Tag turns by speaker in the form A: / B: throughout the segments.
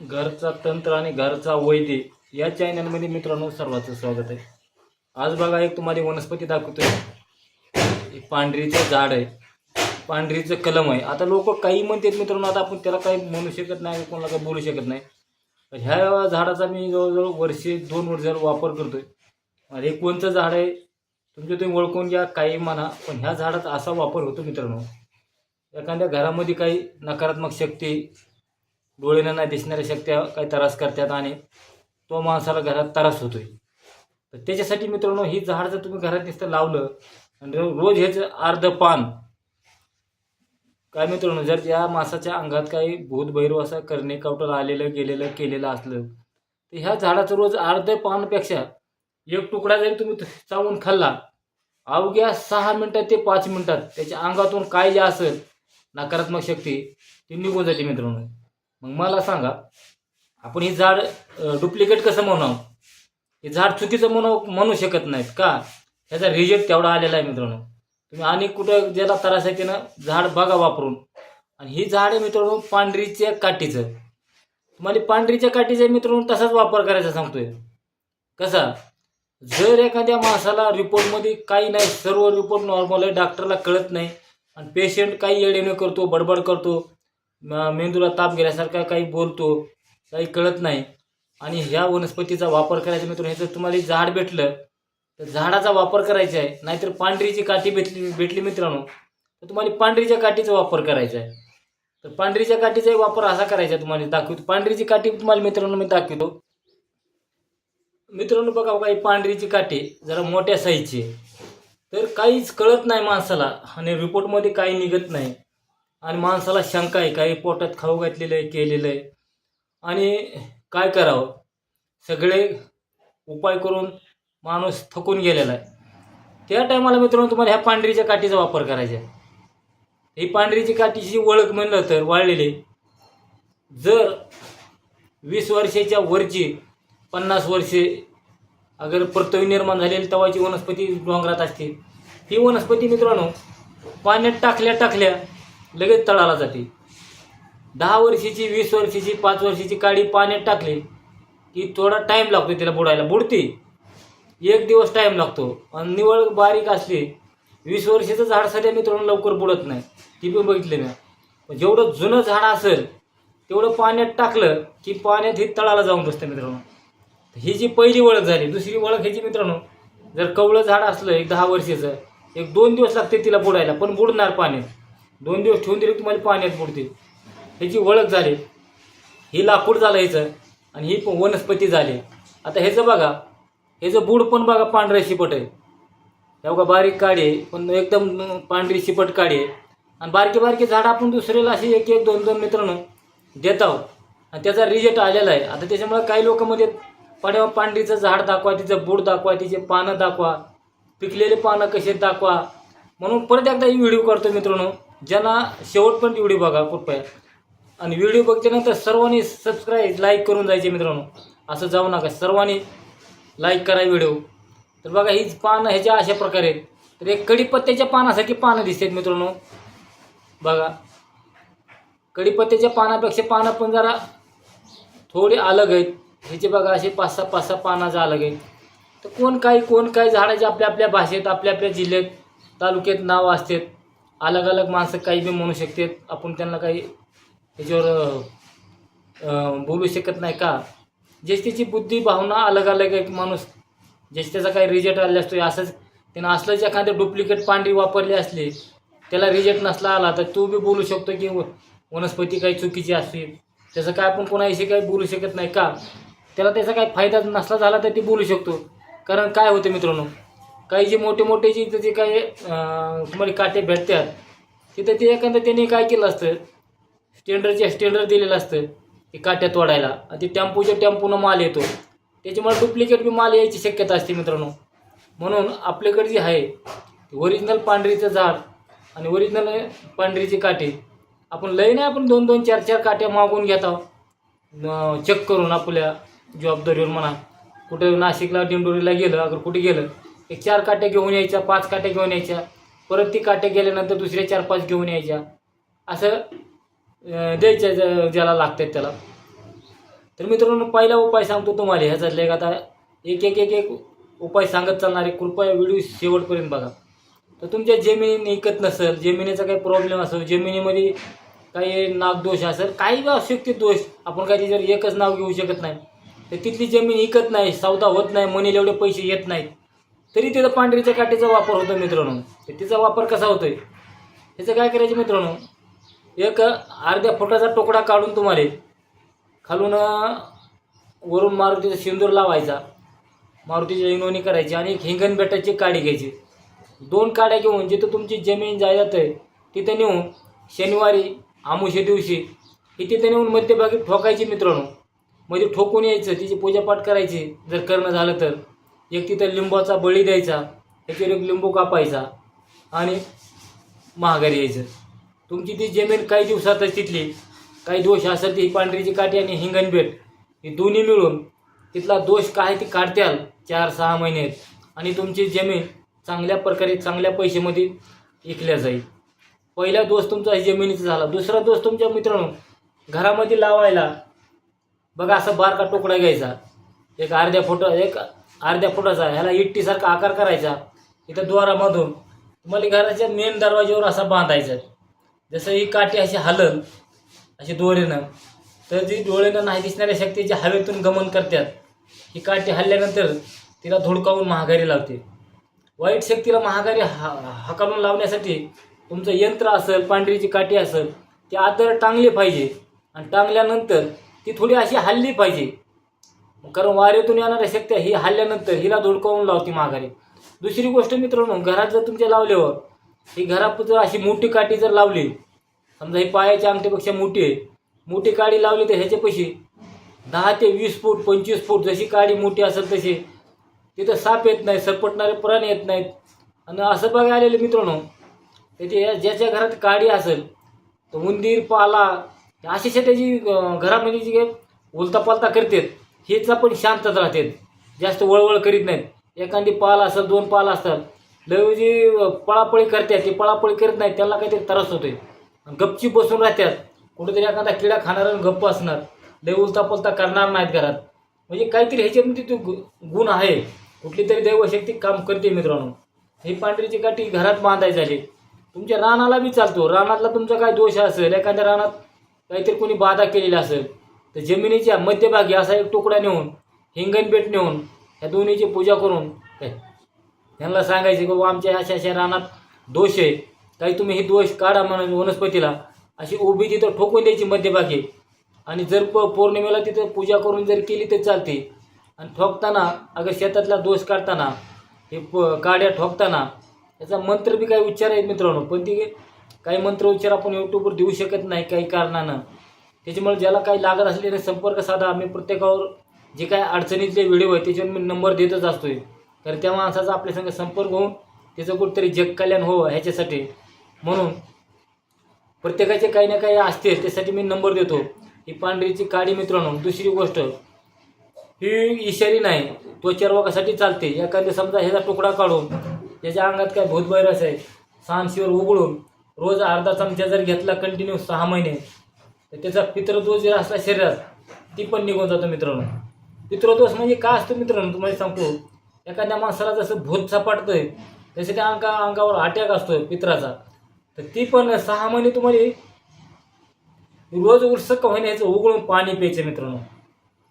A: घरचा तंत्र आणि घरचा वैद्य या चॅनलमध्ये मित्रांनो सर्वांचं स्वागत आहे. आज बघा एक तुम्हाला वनस्पती दाखवतोय. एक पांढरीचं झाड आहे. पांढरीचं कलम आहे. आता लोक काही म्हणतात मित्रांनो आता आपण त्याला काही म्हणू शकत नाही कोणाला काही बोलू शकत नाही. तर ह्या झाडाचा मी जवळजवळ वर्षे दोन वर्ष वापर करतोय. आणि हे कोणतं झाड आहे तुमच्या तुम्ही ओळखून घ्या काही म्हणा पण ह्या झाडाचा असा वापर होतो मित्रांनो. एखाद्या घरामध्ये काही नकारात्मक शक्ती डोळ्यानं नाही दिसणाऱ्या शक्त्या काही त्रास करतात आणि तो माणसाला घरात त्रास होतोय. तर त्याच्यासाठी मित्रांनो ही झाड जर तुम्ही घरात नुसतं लावलं आणि रोज ह्याचं अर्ध पान. काय मित्रांनो जर या माणसाच्या अंगात काही भूतभैरव असं करणे कवटल आलेलं गेलेलं केलेलं असलं तर ह्या झाडाचं रोज अर्ध पानपेक्षा एक तुकडा जरी तुम्ही चावून खाल्ला अवघ्या सहा मिनिटात ते पाच मिनिटात त्याच्या अंगातून काय जे असेल नकारात्मक शक्ती ती निघून जाते मित्रांनो. मग मला सांगा आपण हे झाड डुप्लिकेट कसं म्हणावं? हे झाड चुकीचं म्हणू म्हणू शकत नाहीत का? ह्याचा रिजेक्ट तेवढा आलेला आहे मित्रांनो. तुम्ही आणि कुठं ज्याला त्रास आहे त्यानं झाड बघा वापरून. आणि ही झाड आहे मित्रांनो पांढरीच्या काठीचं. तुम्हाला पांढरीच्या काठीचा मित्रांनो तसाच वापर करायचा सांगतोय. कसा? जर एखाद्या माणसाला रिपोर्टमध्ये काही नाही सर्व रिपोर्ट नॉर्मल आहे डॉक्टरला कळत नाही आणि पेशंट काही येडेने करतो बडबड करतो मेंदूला ताप गेल्यासारखा काही बोलतो काही कळत नाही. आणि ह्या वनस्पतीचा वापर करायचा मित्र जर तुम्हाला झाड भेटलं तर झाडाचा वापर करायचा आहे. नाहीतर पांढरीची काठी भेटली भेटली मित्रांनो तर तुम्हाला पांढरीच्या काठीचा वापर करायचा आहे. तर पांढरीच्या काठीचाही वापर असा करायचा आहे तुम्हाला दाखवतो. पांढरीची काठी तुम्हाला मित्रांनो मी दाखवतो. मित्रांनो बघा बघा ही पांढरीची काठी जरा मोठ्या साईजची तर काहीच कळत नाही माणसाला आणि रिपोर्टमध्ये काही निघत नाही. आणि माणसाला शंका आहे काही पोटात खाऊ घातलेलं आहे केलेलं आहे. आणि काय करावं? सगळे उपाय करून माणूस थकून गेलेला आहे. त्या टायमाला मित्रांनो तुम्हाला ह्या पांढरीच्या काठीचा वापर करायचा आहे. ही पांढरीची काठीची ओळख म्हणलं तर वाळलेली जर वीस वर्षाच्या वरची पन्नास वर्षे अगर परतवी निर्माण झालेली तवाची वनस्पती डोंगरात असते. ही वनस्पती मित्रांनो पाण्यात टाकल्या टाकल्या लगेच तळाला जाते. दहा वर्षाची वीस वर्षाची पाच वर्षाची काडी पाण्यात टाकली की थोडा टाईम लागतो तिला बुडायला. बुडते. एक दिवस टाईम लागतो. आणि निवळ बारीक असली वीस वर्षाचं झाड सध्या मित्रांनो लवकर बुडत नाही. ती पण बघितली मी. जेवढं जुनं झाड असेल तेवढं पाण्यात टाकलं की पाण्यात ही तळाला जाऊन बसतं मित्रांनो. ही जी पहिली ओळख झाली दुसरी ओळख ह्याची मित्रांनो जर कवळं झाड असलं एक दहा वर्षाचं एक दोन दिवस लागते तिला बुडायला पण बुडणार पाण्यात. दोन दिवस ठेवून दिले तुम्हाला पाण्यात बुडते ह्याची ओळख झाली. ही लाकूड झालं ह्याचं आणि ही पण वनस्पती झाली. आता ह्याचं बघा ह्याचं बूड पण बघा पांढऱ्या शिपट आहे. हे बघा बारीक काढे आहे पण एकदम पांढरी शिपट काढे आहे. आणि बारके बारके झाडं आपण दुसऱ्याला असे एक एक दोन दोन मित्रांनो देत आहोत. आणि त्याचा रिझल्ट आलेला आहे. आता त्याच्यामुळे काही लोक मध्ये पड्या पांढरीचं झाड दाखवा तिचं बूड दाखवा तिचे पानं दाखवा पिकलेले पानं कसे दाखवा. म्हणून परत एकदा ही व्हिडिओ करतो मित्रांनो. ज्यांना शेवटपर्यंत व्हिडिओ बघा कृपया. आणि व्हिडिओ बघितल्यानंतर सर्वांनी सबस्क्राईब लाईक करून जायचे मित्रांनो. असं जाऊ नका. सर्वांनी लाईक करा व्हिडिओ. तर बघा हीच पानं ह्याच्या अशा प्रकारे आहेत. तर एक कडीपत्त्याच्या पानासारखी पानं दिसतात मित्रांनो. बघा. कडीपत्त्याच्या पानापेक्षा पानं पण जरा थोडे अलग आहेत. ह्याचे बघा असे पाच सहा पाच सहा पानाचा अलग आहेत. तर कोण काही कोण काही झाडाचे आपल्या आपल्या भाषेत आपल्या आपल्या जिल्ह्यात तालुक्यात नाव असतात. अलग अलग माणसं काही बी म्हणू शकतात आपण त्यांना काही त्याच्यावर बोलू शकत नाही का? ज्येष्ठीची बुद्धी भावना अलग अलग एक माणूस ज्याची काही रिजेक्ट आलेला असतो असंच त्यानं असलंच एखादं डुप्लिकेट पांढरी वापरली असली त्याला रिजेक्ट नसला आला तर तू बी बोलू शकतो की व- वनस्पती काही चुकीची असते त्याचं काय आपण कोणाविषयी काही बोलू शकत नाही का? त्याला त्याचा काही फायदा नसला झाला तर ते बोलू शकतो. कारण काय होतं मित्रांनो? काही जे मोठे मोठे जे जे काही तुम्हाला काटे भेटतात तिथं ते एखादं त्यांनी काय केलं असतं स्टेंडरचे स्टँडर्ड दिलेलं असतं ते काट्या तोडायला. आणि ते टेम्पोच्या टेम्पोनं माल येतो. त्याच्यामुळे डुप्लिकेट बी माल यायची शक्यता असते मित्रांनो. म्हणून आपल्याकडे जे आहे ओरिजिनल पांढरीचं झाड आणि ओरिजिनल पांढरीचे काटे आपण लय नाही आपण दोन दोन चार चार काट्या मागून घेत आहोत. चेक करून आपल्या जबाबदारीवर म्हणा. कुठं नाशिकला दिंडोरीला गेलं अगर कुठे गेलं एक चार काट्या घेऊन यायच्या पाच काट्या घेऊन यायच्या. परत ती काट्या गेल्यानंतर दुसऱ्या चार पाच घेऊन यायच्या. असं द्यायच्या ज्याला लागतात त्याला. तर मित्रांनो पहिला उपाय सांगतो तुम्हाला ह्याच्यातले एक आता एक एक एक एक उपाय सांगत चालणारे कृपया व्हिडिओ शेवटपर्यंत बघा. तर तुमच्या जमिनी निकत नसेल जमिनीचा काही प्रॉब्लेम असेल जमिनीमध्ये काही नागदोष असेल काही असू दोष आपण काही जर एकच नाव घेऊ शकत नाही तर तिथली जमीन इकत नाही सौदा होत नाही मनीला एवढे पैसे येत नाहीत. तरी तिथं पांढरीच्या काठीचा वापर होतो मित्रांनो. तिचा वापर कसा होतोय? ह्याचं काय करायचं मित्रांनो? एक अर्ध्या फुटाचा तुकडा काढून तुम्हाला खालून वरून मारुतीचा सिंदूर लावायचा. मारुतीची इंगवणी करायची आणि एक हिंगण बेटाची काडी घ्यायची. दोन काड्या घेऊन जिथं तुमची जमीन जायदात आहे तिथं नेऊन शनिवारी आमुष्या दिवशी ही तिथं नेऊन मध्यभागी ठोकायची मित्रांनो. म्हणजे ठोकून यायचं तिची पूजापाठ करायची जर करणं झालं तर. एक तिथं लिंबाचा बळी द्यायचा त्याच्यावर एक लिंबू कापायचा आणि महागारी यायचं. तुमची ती जमीन काही दिवसातच तिथली काही दोष असेल ती पांढरीची काठी आणि हिंगणबेट ही दोन्ही मिळून तिथला दोष काय ती काढत्याल चार सहा महिन्यात आणि तुमची जमीन चांगल्या प्रकारे चांगल्या पैशामध्ये विकल्या जाईल. पहिला दोष तुमचा जमिनीचा झाला. दुसरा दोष तुमच्या मित्रांनो घरामध्ये लावायला बघा असा बारका तुकडा घ्यायचा. एक अर्ध्या फोटो एक अर्ध्या फुटाचा ह्याला इट्टीसारखा आकार करायचा इथं द्वारामधून तुम्हाला घराच्या मेन दरवाज्यावर असा बांधायचा. जसं ही काठी अशी हलल अशी दोरीनं तर जी डोळ्यानं नाही दिसणाऱ्या शक्ती जी हवेतून गमन करतात. ही काठी हल्ल्यानंतर तिला धुडकावून महागारी लावते. वाईट शक्तीला महागारी हा हकालून लावण्यासाठी तुमचं यंत्र असेल पांढरीची काठी असेल ती आदर टांगली पाहिजे. आणि टांगल्यानंतर ती थोडी अशी हल्ली पाहिजे. कारण वाऱ्यातून येणाऱ्या शक्त्या ही हल्ल्यानंतर हिला धुडकावून लावते माघारी. दुसरी गोष्ट मित्रांनो घरात जर तुमच्या लावल्यावर ही घरात जर अशी मोठी काठी जर लावली समजा ही पायाच्या अंगठीपेक्षा मोठी आहे मोठी काडी लावली तर ह्याचे पैसे दहा ते वीस फूट पंचवीस फूट जशी काडी मोठी असेल तशी तिथं साप येत नाही सरपटणारे प्राणी येत नाहीत. आणि असं बघायला आलेले मित्रांनो त्याची ज्याच्या घरात काडी असेल तर उंदीर पाला अशी त्याची घरामध्ये जी काही उलतापालता करतात हेच पण शांतच राहतात. जास्त वळवळ करीत नाहीत. एखादी पाल असतात दोन पाल असतात. लय जी पळापळी करतात ते पळापळी करत नाहीत त्यांना काहीतरी त्रास होतोय. गपची बसून राहतात. कुठेतरी एखादा किडा खाणार आणि गप्प असणार. लय उलतापलता करणार नाहीत घरात. म्हणजे काहीतरी ह्याच्यामध्ये तो गु- गुण आहे. कुठली तरी दैवशक्ती काम करते मित्रांनो. ही पांढरीची काठी घरात बांधायची झाली. तुमच्या रानाला बी चालतो. रानातला तुमचा काय दोष असेल? एखाद्या रानात काहीतरी कोणी बाधा केलेली असेल. तर जमिनीच्या मध्यभागी असा एक तुकडा नेऊन हिंगणबेट नेऊन ह्या दोन्हीची पूजा करून काय, त्यांना सांगायचे की बाबा आमच्या अशा अशा रानात दोष आहे. काही तुम्ही हे दोष काढा म्हणून वनस्पतीला. अशी उभी तिथं ठोकून द्यायची मध्यभागी. आणि जर प पौर्णिमेला तिथं पूजा करून जर केली तर चालते. आणि ठोकताना अगर शेतातला दोष काढताना हे प काड्या ठोकताना याचा मंत्र बी काही उच्चार आहेत मित्रांनो. पण ती काही मंत्र उच्चार आपण यूट्यूबवर देऊ शकत नाही काही कारणानं. त्याच्यामुळे ज्याला काही लागत असले संपर्क साधा. आम्ही प्रत्येकावर जे काही अडचणीतले व्हिडिओ आहे त्याच्यावर मी नंबर देतच असतोय. तर त्या माणसाचा आपल्या संग संपर्क होऊन त्याचं कुठेतरी जग कल्याण हो ह्याच्यासाठी. म्हणून प्रत्येकाचे काही ना काही असते त्यासाठी मी नंबर देतो. ही पांढरीची काडी मित्रांनो दुसरी गोष्ट ही इशारी नाही त्वचा रोगासाठी चालते. एखाद्या समजा ह्याचा तुकडा काढून त्याच्या अंगात काय भूतभैरस आहे सांशीवर उघडून रोज अर्धा चमचा जर घेतला कंटिन्यू सहा महिने तर त्याचा पितृदोष जे असला शरीरात ती पण निघून जातो मित्रांनो. पितृदोष म्हणजे काय असतं मित्रांनो तुम्हाला सांगतो. एखाद्या माणसाला जसं भूत सपाटतंय तसे त्या अंगा अंगावर अटॅक असतोय पित्राचा. तर ती पण सहा महिने तुम्हाला रोज उत्सक होण्याचं उघडून पाणी प्यायचं मित्रांनो.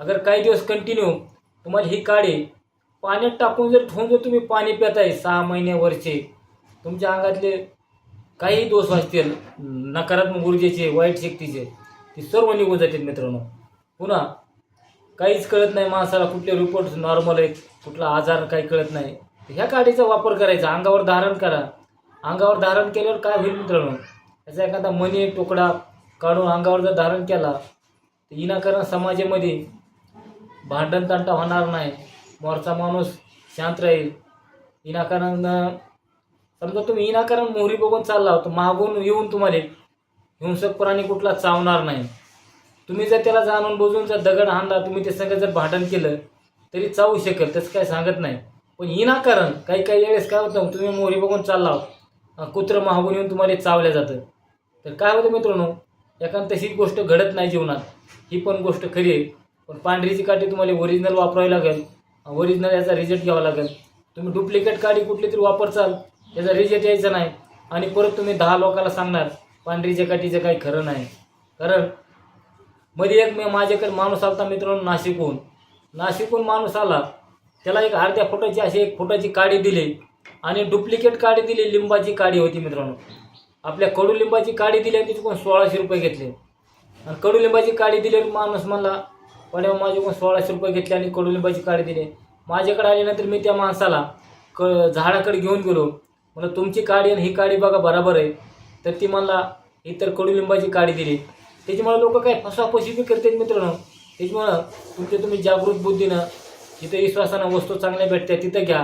A: अगर काही दिवस कंटिन्यू तुम्हाला ही काडी पाण्यात टाकून जर ठेवून जर तुम्ही पाणी पिताय सहा महिन्यावरचे तुमच्या अंगातले काही दोष असतील नकारात्मक ऊर्जेचे वाईट शक्तीचे ती सर्व निघून जातील मित्रांनो. पुन्हा काहीच कळत नाही माणसाला कुठले रिपोर्ट नॉर्मल आहेत कुठला आजार काही कळत नाही. ह्या काडीचा वापर करायचा अंगावर धारण करा. अंगावर धारण केल्यावर काय होईल मित्रांनो? याचा एखादा मनी तुकडा काढून अंगावर जर धारण केला तर विनाकारण समाजामध्ये भांडण तांटा होणार नाही. मोरचा माणूस शांत राहील. विनाकारण समजा तुम्ही विनाकारण मोहरी बघून चालला तर मागून येऊन तुम्हाला हिंसक प्राणी कुठला चावणार नाही. तुम्ही जर त्याला जाणून बुजून जर दगड हाणला तुम्ही ते सगळं जर भांडण केलं तरी चावू शकेल तसं काय सांगत नाही. पण विनाकारण काही काही वेळेस काय होतं तुम्ही मोरी बघून चालला कुत्रं मागून येऊन तुम्हाला चावल्या जातं. तर काय होतं मित्रांनो एखाद तशी गोष्ट घडत नाही जीवनात. ही पण गोष्ट खरी आहे. पण पांढरीची काठी तुम्हाला ओरिजिनल वापरावी लागेल. ओरिजिनल याचा रिझल्ट घ्यावा लागेल. तुम्ही डुप्लिकेट काडी कुठली तरी वापरचाल त्याचा रिजेक्ट यायचा नाही. आणि परत तुम्ही दहा लोकांना सांगणार पांढरीच्या काठीचं काही खरं नाही. कारण मध्ये एक मी माझ्याकडे माणूस आलता मित्रांनो नाशिकहून. नाशिकहून माणूस आला. त्याला एक अर्ध्या फुटाची अशी एक फुटाची काडी दिली आणि डुप्लिकेट काडी दिली लिंबाची काडी होती मित्रांनो. आपल्या कडुलिंबाची काडी दिली आणि तिथून सोळाशे रुपये घेतले. आणि कडुलिंबाची काडी दिली माणूस म्हणला पण माझ्याकडून सोळाशे रुपये घेतले आणि कडुलिंबाची काडी दिली. माझ्याकडे आल्यानंतर मी त्या माणसाला क झाडाकडे घेऊन गेलो. म्हणलं तुमची काडी आणि ही काडी बघा बराबर आहे. तर ती मला इतर कडुलिंबाची काडी दिली. त्याच्यामुळे लोक काय फसाफशी बी करतात मित्रांनो. त्याच्यामुळं तुमच्या तुम्ही जागृत बुद्धीनं जिथे विश्वासानं वस्तू चांगल्या भेटतात तिथं घ्या.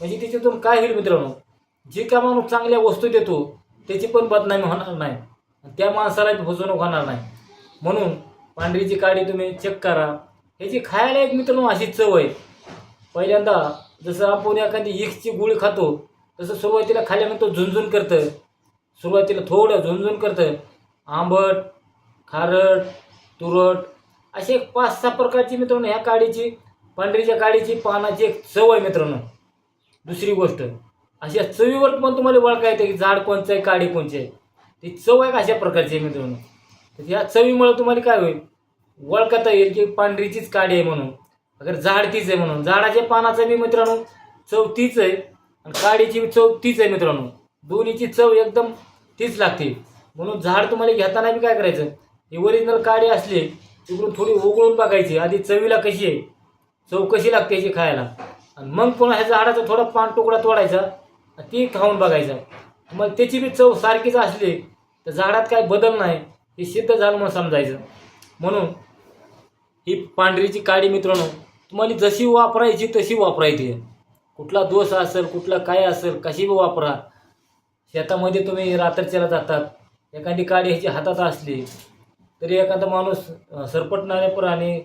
A: म्हणजे त्याच्यातून काय होईल मित्रांनो? जे का माणूस चांगल्या वस्तू देतो त्याची पण बदनामी होणार नाही. त्या माणसाला फसवणूक होणार नाही. म्हणून पांढरीची काडी तुम्ही चेक करा. ह्याची खायला एक मित्रांनो अशी चव आहे. पहिल्यांदा जसं आपण एखादी इक्सची गुळी खातो तसं सुरुवातीला खाल्यानंतर झुंझुन करतं. सुरुवातीला थोडं झुंझुन करतं आंबट खारट तुरट असे एक पाच सहा प्रकारची मित्रांनो ह्या काडीची पांढरीच्या काडीची पानाची एक चव आहे मित्रांनो. दुसरी गोष्ट अशा चवीवर पण तुम्हाला ओळखा येते की झाड कोणचं आहे काडी कोणची आहे. ती चव आहे का अशा प्रकारची आहे मित्रांनो. तर या चवीमुळे तुम्हाला काय होईल? ओळखता येईल की पांढरीचीच काडी आहे म्हणून. अगर झाड तीच आहे म्हणून. झाडाच्या पानाचा मी मित्रांनो चव तीच आहे. आणि काडीची चव तीच आहे मित्रांनो. दोन्हीची चव एकदम तीच लागते. म्हणून झाड तुम्हाला घेताना बी काय करायचं? हे ओरिजिनल काडी असली तिकडून थोडी ओघळून बघायची. आधी चवीला कशी आहे? चव कशी लागते याची खायला? आणि मग पुन्हा ह्या झाडाचा थोडा पान तुकडा तोडायचा ती खाऊन बघायचा. मग त्याची बी चव सारखीच असली तर झाडात काय बदल नाही हे सिद्ध झालं मग समजायचं. म्हणून ही पांढरीची काडी मित्रांनो तुम्हाला जशी वापरायची तशी वापरायची. आहे. कुठला दोष असेल कुठला काय असेल कशी बी वापरा. शेतामध्ये तुम्ही रात्रीच्याला जातात. एखादी काडी ह्याची हातात असली तरी एखादा माणूस सरपटणारे प्राणी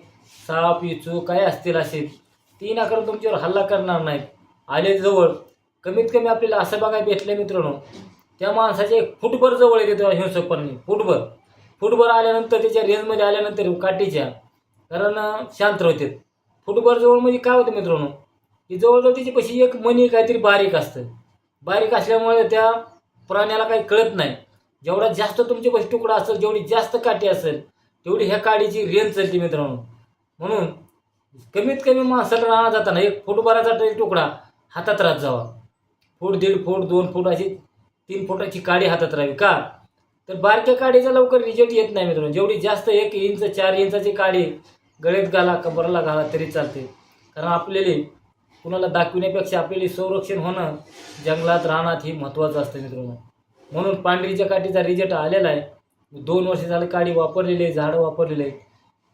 A: साप इचू काय असतील असेल ती नाकार तुमच्यावर हल्ला करणार नाहीत. आले जवळ कमीत कमी आपल्याला असं बघायला भेटलं मित्रांनो त्या माणसाचे एक फुटभर जवळ येते हिंसकपणे फुटभर. फुटभर आल्यानंतर त्याच्या रेंजमध्ये आल्यानंतर काठीच्या कारण शांत होते फुटभर जवळ म्हणजे काय होतं मित्रांनो की जवळजवळ त्याची एक मणी काहीतरी बारीक असतं. बारीक असल्यामुळे त्या प्राण्याला काही कळत नाही. जेवढा जास्त तुमची तुकडा असेल जेवढी जास्त काठी असेल तेवढी ह्या काडीची रेंज चालते मित्रांनो. म्हणून कमीत कमी माणसाला राहणार जाताना एक फुटभराचा तरी तुकडा हातात राहत जावा. फूट दीड फूट दोन फूट अशी तीन फुटाची काडी हातात राहावी. का? तर बारक्या काडीचा लवकर रिजल्ट येत नाही मित्रांनो. जेवढी जास्त एक इंच चार इंचाची काडी गळ्यात घाला कबराला घाला तरी चालते. कारण आपल्याला कुणाला दाखविण्यापेक्षा आपल्याला संरक्षण होणं जंगलात राहण्यात हे महत्त्वाचं असतं मित्रांनो. म्हणून पांढरीच्या काठीचा रिजल्ट आलेला आहे. दोन वर्ष झालं काडी वापरलेली आहे झाडं वापरलेली आहे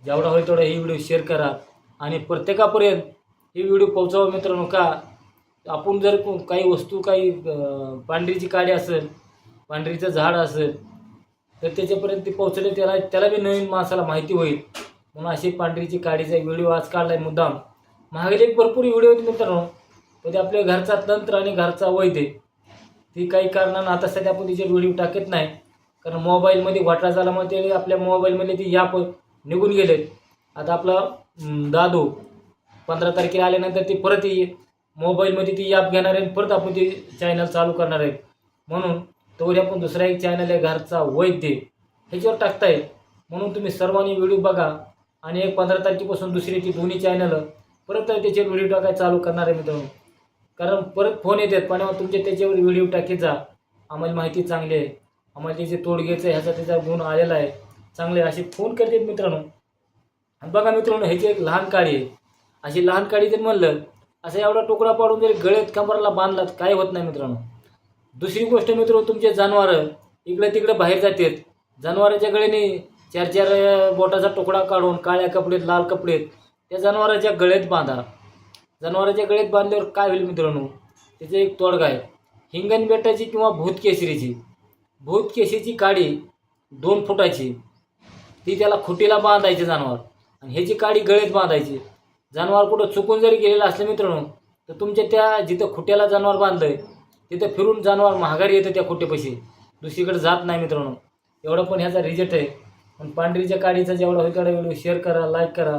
A: जेवढा होईल तेवढा ही व्हिडिओ शेअर करा. आणि प्रत्येकापर्यंत ही व्हिडिओ पोहोचावा मित्रांनो का? आपण जर काही वस्तू काही पांढरीची काडी असेल पांढरीचं झाड असेल तर त्याच्यापर्यंत ते पोहोचले त्याला त्याला बी नवीन माणसाला माहिती होईल. म्हणून अशी पांढरीची काडीचा व्हिडिओ आज आहे मुद्दाम. महागडे भरपूर व्हिडिओ होते मित्रांनो. पण ते आपल्या घरचा तंत्र आणि घरचा वैद्य ती काही कारणानं आता सध्या आपण तिचे व्हिडिओ टाकत नाही. कारण मोबाईलमध्ये घोटाळा झाल्यामुळे ते आपल्या मोबाईलमध्ये ती ॲप निघून गेलेत आता आपला दादू पंधरा तारखेला आल्यानंतर ती परत मोबाईलमध्ये ती ॲप घेणार आहे आणि परत आपण ती चॅनल चालू करणार आहे. म्हणून तोवर आपण दुसरा एक चॅनल आहे घरचा वैद्य ह्याच्यावर टाकताय. म्हणून तुम्ही सर्वांनी व्हिडिओ बघा. आणि एक पंधरा तारखेपासून दुसरी ती दोन्ही चॅनल परत त्याच्यावर व्हिडिओ टाकायला चालू करणार आहे मित्रांनो. कारण परत फोन येतात पण तुमचे त्याच्यावर व्हिडिओ टाकीत जा. आम्हाला माहिती चांगली आहे. आम्हाला त्याचे तोडगेचं ह्याचा त्याचा गुण आलेला आहे. चांगले असे फोन करतात मित्रांनो. आणि बघा मित्रांनो ह्याची एक लहान काळी आहे. अशी लहान काळी जर म्हणलं असं एवढा टुकडा पाडून जर गळ्यात कंबरला बांधलात काय होत नाही मित्रांनो. दुसरी गोष्ट मित्र तुमचे जनावरं इकडे तिकडे बाहेर जातात. जनावराच्या गळ्याने चार चार बोटाचा तुकडा काढून काळ्या कपडेत लाल कपडेत त्या जनावराच्या गळ्यात बांधा. जनावराच्या गळ्यात बांधल्यावर काय होईल मित्रांनो? त्याचा एक तोडगा आहे. हिंगण बेटाची किंवा भूतकेसरीची भूतकेसरीची काडी दोन फुटाची. ती त्याला खुटीला बांधायची जनावर. आणि ह्याची काडी गळ्यात बांधायची. जनावर कुठं चुकून जरी गेलेलं असलं मित्रांनो तर तुमच्या त्या जिथं खुट्याला जनावर बांधलंय तिथं फिरून जनावर महागारी येतं त्या खुट्यापाशी. दुसरीकडे जात नाही मित्रांनो. एवढं पण ह्याचा रिजल्ट आहे. पण पांढरीच्या काडीचा जेवढा होईल तेवढा व्हिडिओ शेअर करा लाईक करा.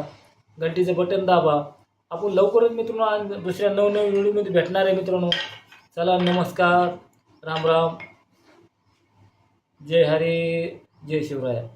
A: घंटीचं बटन दाबा. आपण लवकरच मित्रांनो दुसऱ्या नवनवीन व्हिडिओमध्ये भेटणार आहे मित्रांनो. चला नमस्कार. राम राम. जय हरी जय शिवराय.